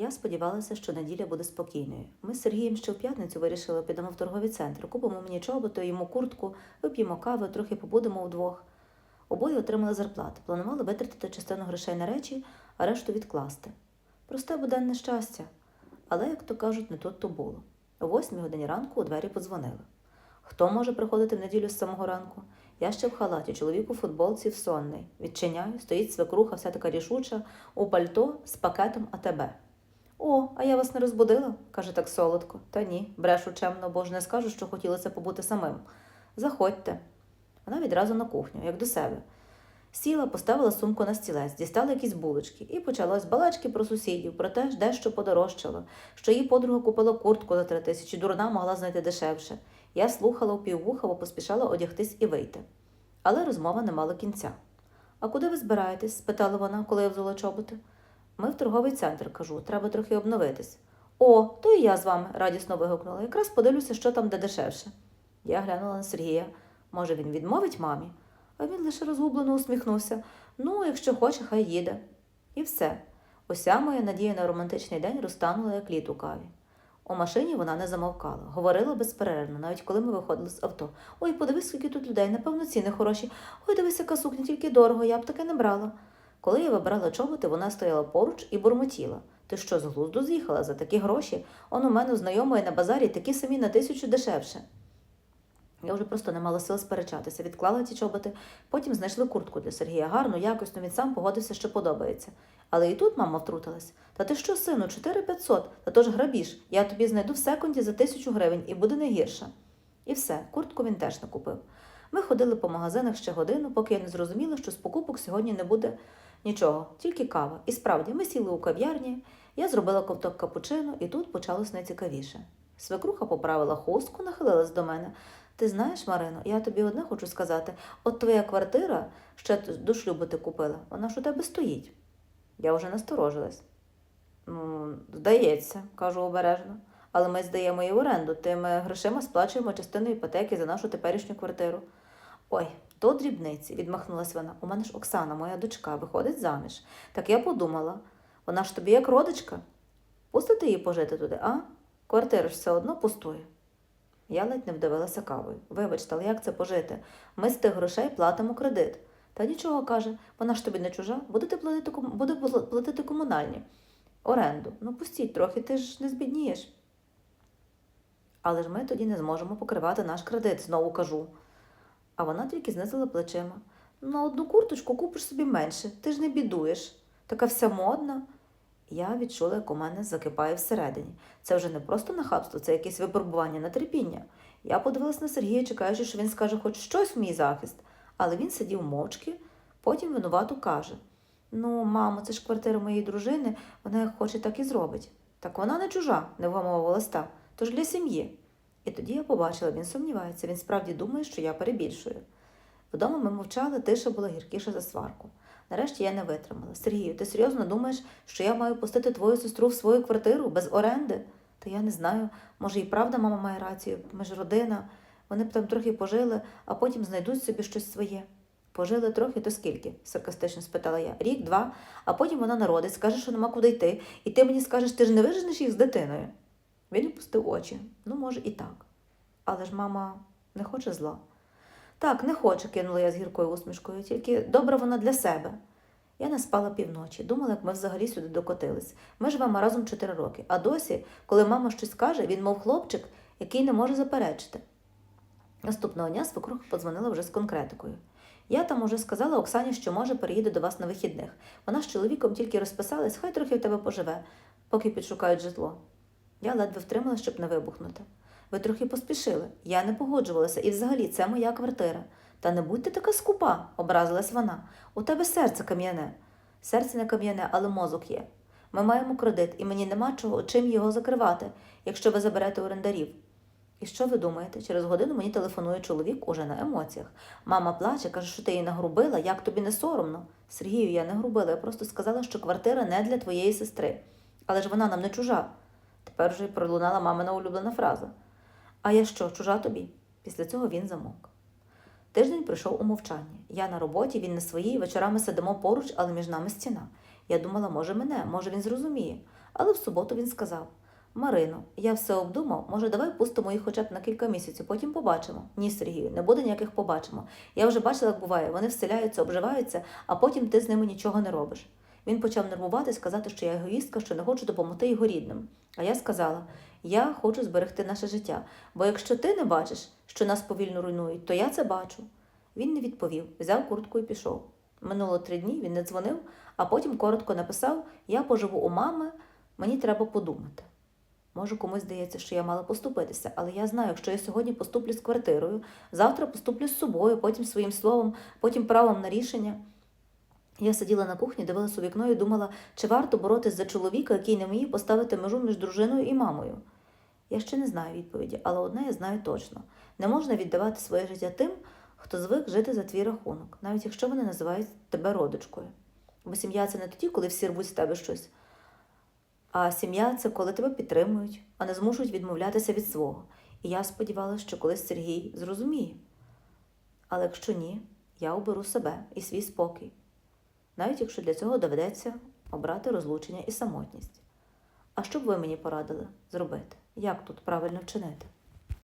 Я сподівалася, що неділя буде спокійною. Ми з Сергієм ще в п'ятницю вирішили, підемо в торговий центр, купимо мені чоботи, йому куртку, вип'ємо кави, трохи побудемо вдвох. Обоє отримали зарплати, планували витратити частину грошей на речі, а решту відкласти. Просте буденне щастя. Але, як то кажуть, не тут то було. О восьмій годині ранку у двері подзвонили. Хто може приходити в неділю з самого ранку? Я ще в халаті, чоловік у футболці в сонний. Відчиняю, стоїть свекруха, вся така рішуча, у пальто з пакетом АТБ. О, а я вас не розбудила, каже так солодко. Та ні, брешу чемно, бо ж не скажу, що хотілося побути самим. Заходьте. Вона відразу на кухню, як до себе. Сіла, поставила сумку на стілець, дістала якісь булочки, і почалось балачки про сусідів, про те, дещо подорожчало, що її подруга купила куртку за три тисячі, дурна могла знайти дешевше. Я слухала у бо поспішала одягтись і вийти. Але розмова не мала кінця. А куди ви збираєтесь? спитала вона, коли я взула чоботи. Ми в торговий центр, кажу, треба трохи обновитись. О, то і я з вами, радісно вигукнула. Якраз подивлюся, що там де дешевше. Я глянула на Сергія. Може, він відмовить мамі? А він лише розгублено усміхнувся. Ну, якщо хоче, хай їде. І все. Уся моя надія на романтичний день розтанула, як лід у каві. У машині вона не замовкала, говорила безперервно, навіть коли ми виходили з авто. Ой, подивись, скільки тут людей, напевно, ціни хороші. Ой, дивись, яка сукня, тільки дорого, я б таке не брала. Коли я вибирала чоботи, вона стояла поруч і бурмотіла. Ти що, з глузду з'їхала за такі гроші? Он у мене знайомої на базарі такі самі на тисячу дешевше. Я вже просто не мала сил сперечатися, відклала ті чоботи, потім знайшли куртку для Сергія. Гарну, якісну, він сам погодився, що подобається. Але і тут мама втрутилась. Та ти що, сину, 4500, та то ж грабіж. Я тобі знайду в секунді за тисячу гривень і буде не гірше. І все, куртку він теж не купив. Ми ходили по магазинах ще годину, поки я не зрозуміла, що з покупок сьогодні не буде нічого, тільки кава. І справді, ми сіли у кав'ярні, я зробила ковток капучино, і тут почалось найцікавіше. Свекруха поправила хустку, нахилилась до мене. Ти знаєш, Марино, я тобі одне хочу сказати: от твоя квартира, ще до шлюбу ти купила, вона ж у тебе стоїть. Я вже насторожилась. Ну, здається, кажу обережно. Але ми здаємо її в оренду, тими грошима сплачуємо частину іпотеки за нашу теперішню квартиру. Ой, то дрібниці, відмахнулась вона. У мене ж Оксана, моя дочка, виходить заміж. Так я подумала, вона ж тобі як родичка. Пустити її пожити туди, а? Квартира ж все одно пустує. Я ледь не вдавилася кавою. Вибачте, але як це пожити? Ми з тих грошей платимо кредит. Та нічого каже, вона ж тобі не чужа, будете платити, буде платити комунальні. Оренду. Ну пустіть трохи, ти ж не збіднієш. Але ж ми тоді не зможемо покривати наш кредит, знову кажу. А вона тільки знизила плечима. На одну курточку купиш собі менше, ти ж не бідуєш. Така вся модна. Я відчула, як у мене закипає всередині. Це вже не просто нахабство, це якесь випробування на терпіння. Я подивилась на Сергія, чекаючи, що він скаже хоч щось в мій захист, але він сидів мовчки, потім винувато каже: Ну, мамо, це ж квартира моєї дружини, вона як хоче, так і зробить. Так вона не чужа, не вгамовувалась та, тож для сім'ї. І тоді я побачила, він сумнівається, він справді думає, що я перебільшую. Вдома ми мовчали, тиша була гіркіша за сварку. Нарешті я не витримала. Сергію, ти серйозно думаєш, що я маю пустити твою сестру в свою квартиру без оренди? Та я не знаю. Може, і правда мама має рацію, ми ж родина. Вони б там трохи пожили, а потім знайдуть собі щось своє. Пожили трохи, то скільки? саркастично спитала я. Рік, два, а потім вона народить, скаже, що нема куди йти, і ти мені скажеш, ти ж не виженеш їх з дитиною. Він опустив очі. Ну, може, і так. Але ж мама не хоче зла. Так, не хоче, кинула я з гіркою усмішкою, тільки добра вона для себе. Я не спала півночі, думала, як ми взагалі сюди докотились. Ми живемо разом чотири роки, а досі, коли мама щось каже, він мов хлопчик, який не може заперечити. Наступного дня свекруха подзвонила вже з конкретикою. Я там уже сказала Оксані, що може переїде до вас на вихідних. Вона з чоловіком тільки розписалась, хай трохи в тебе поживе, поки підшукають житло. Я ледве втримала, щоб не вибухнути. Ви трохи поспішили. Я не погоджувалася, і взагалі це моя квартира. Та не будьте така скупа, образилась вона. У тебе серце кам'яне. Серце не кам'яне, але мозок є. Ми маємо кредит, і мені нема чого чим його закривати, якщо ви заберете орендарів. І що ви думаєте? Через годину мені телефонує чоловік уже на емоціях. Мама плаче, каже, що ти її нагрубила, як тобі не соромно. Сергію, я не грубила, я просто сказала, що квартира не для твоєї сестри. Але ж вона нам не чужа. Тепер вже й пролунала мамина улюблена фраза. А я що, чужа тобі? Після цього він замовк. Тиждень прийшов у мовчанні. Я на роботі, він на своїй, вечорами сидимо поруч, але між нами стіна. Я думала, може мене, може він зрозуміє. Але в суботу він сказав: Марино, я все обдумав, може, давай пустимо їх хоча б на кілька місяців, потім побачимо. Ні, Сергію, не буде ніяких побачимо. Я вже бачила, як буває, вони вселяються, обживаються, а потім ти з ними нічого не робиш. Він почав нервувати, сказати, що я егоїстка, що не хочу допомогти його рідним. А я сказала: я хочу зберегти наше життя, бо якщо ти не бачиш, що нас повільно руйнують, то я це бачу. Він не відповів, взяв куртку і пішов. Минуло три дні, він не дзвонив, а потім коротко написав: Я поживу у мами, мені треба подумати. Може, комусь здається, що я мала поступитися, але я знаю, якщо я сьогодні поступлю з квартирою, завтра поступлю з собою, потім своїм словом, потім правом на рішення. Я сиділа на кухні, дивилася у вікно і думала, чи варто боротись за чоловіка, який не вміє поставити межу між дружиною і мамою. Я ще не знаю відповіді, але одне я знаю точно: не можна віддавати своє життя тим, хто звик жити за твій рахунок, навіть якщо вони називають тебе родичкою. Бо сім'я це не тоді, коли всі рвуть з тебе щось. А сім'я це коли тебе підтримують, а не змушують відмовлятися від свого. І я сподівалася, що колись Сергій зрозуміє. Але якщо ні, я оберу себе і свій спокій, навіть якщо для цього доведеться обрати розлучення і самотність. А що б ви мені порадили зробити? Як тут правильно вчинити?